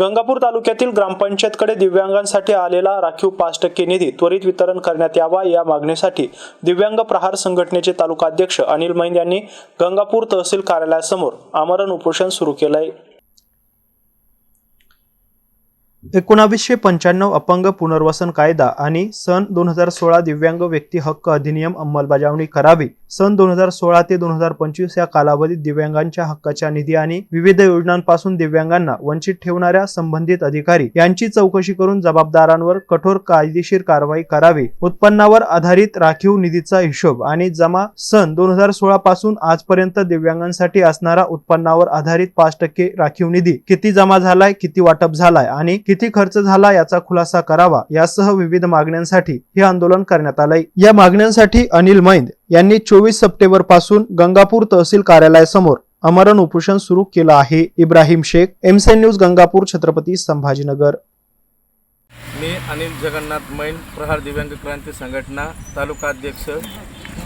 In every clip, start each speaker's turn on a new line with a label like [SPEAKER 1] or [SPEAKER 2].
[SPEAKER 1] गंगापूर तालुक्यातील ग्रामपंचायतकडे दिव्यांगांसाठी आलेला राखीव पाच टक्के निधी त्वरित वितरण करण्यात यावा या मागणीसाठी दिव्यांग प्रहार संघटनेचे तालुका अध्यक्ष अनिल मैन यांनी गंगापूर तहसील कार्यालयासमोर आमरण उपोषण सुरू केलंय. एकोणावीसशे पंच्याण्णव अपंग पुनर्वसन कायदा आणि सन दोन हजार सोळा दिव्यांग व्यक्ती हक्क अधिनियम अंमलबजावणी करावी सन दोन हजार सोळा ते दोन हजार पंचवीस या कालावधीत दिव्यांगांच्या हक्काच्या निधी आणि विविध योजनांपासून दिव्यांगांना वंचित ठेवणाऱ्या संबंधित अधिकारी यांची चौकशी करून जबाबदारांवर कठोर कायदेशीर कारवाई करावी. उत्पन्नावर आधारित राखीव निधीचा हिशोब आणि जमा सन दोन हजार सोळा पासून आजपर्यंत दिव्यांगांसाठी असणारा उत्पन्नावर आधारित पाच टक्के राखीव निधी किती जमा झालाय किती वाटप झालाय आणि किती खर्च झाला याचा खुलासा करावा यासह विविध मागण्यांसाठी हे आंदोलन करण्यात आलंय. या मागण्यांसाठी अनिल मैंद यांनी चोवीस सप्टेंबरपासून गंगापूर तहसील कार्यालयासमोर अमरण उपोषण सुरू केलं आहे. Ibrahim Shaikh MCN news Gangapur Chhatrapati Sambhajinagar.
[SPEAKER 2] मी अनिल जगन्नाथ मैन प्रहार दिव्यांग क्रांती संघटना तालुका अध्यक्ष.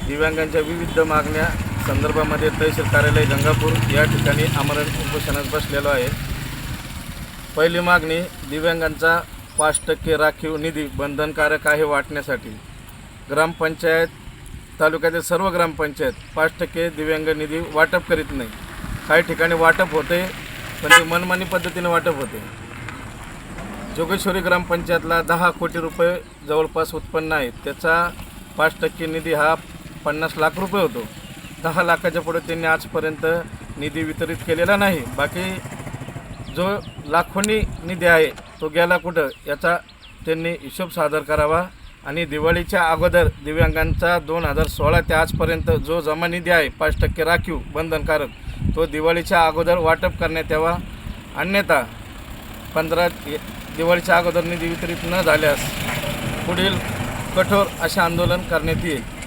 [SPEAKER 2] दिव्यांगांच्या विविध मागण्या संदर्भामध्ये तहसील कार्यालय गंगापूर या ठिकाणी आमरण उपोषणात बसलेलो आहे. पहिली मागणी दिव्यांगांचा पाच टक्के राखीव निधी बंधनकारक आहे वाटण्यासाठी. ग्रामपंचायत तालुक्यातील सर्व ग्रामपंचायत पाच टक्के दिव्यांग निधी वाटप करीत नाही. काही ठिकाणी वाटप होते पण ते मनमानी पद्धतीने वाटप होते. जोगेश्वरी ग्रामपंचायतला दहा कोटी रुपये जवळपास उत्पन्न आहे. त्याचा पाच टक्के निधी हा पन्नास लाख रुपये होतो. दहा लाखाच्या पुढे त्यांनी आजपर्यंत निधी वितरित केलेला नाही. बाकी जो लाखोनी निधी आहे तो गेला कुठं याचा त्यांनी हिशोब सादर करावा. आणि दिवाळीच्या अगोदर दिव्यांगांचा दोन हजार सोळा ते आजपर्यंत जो जमा निधी आहे पाच टक्के राखीव बंधनकारक तो दिवाळीच्या अगोदर वाटप करण्यात यावा. अन्यथा पंधरा दिवाळीच्या अगोदर निधी वितरित न झाल्यास पुढील कठोर असे आंदोलन करण्यात येईल.